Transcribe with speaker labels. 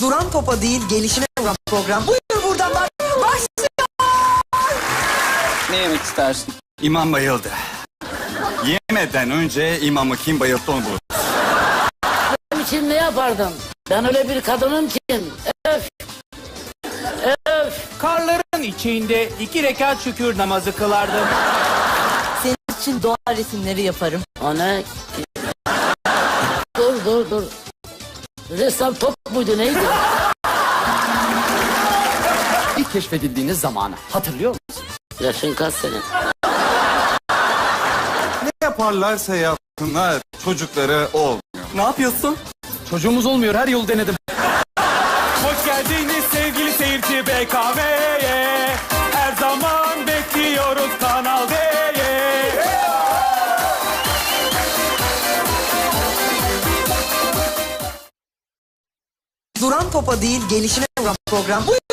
Speaker 1: Duran topa değil gelişine vuran program. Buyur buradan bak. Başlıyor.
Speaker 2: Ne yemek istersin?
Speaker 3: İmam bayıldı. Yemeden önce imamı kim bayılttı onu bulur.
Speaker 4: Benim için ne yapardın? Ben öyle bir kadınım ki. Öf. Öf.
Speaker 5: Karların içinde iki rekat şükür namazı kılardım.
Speaker 1: Senin için doğa resimleri yaparım.
Speaker 4: Ne? Dur dur dur. Ressam top muydu neydi?
Speaker 2: İlk keşfedildiğiniz zamanı hatırlıyor musun?
Speaker 4: Yaşın kaç senin?
Speaker 3: Ne yaparlarsa yapsınlar çocukları olmuyor.
Speaker 2: Ne yapıyorsun? Çocuğumuz olmuyor her yolu denedim.
Speaker 5: Hoş geldiniz sevgili seyirci BKM'ye. Her zaman bekliyoruz Kanal.
Speaker 1: Duran topa değil gelişine program. Buyur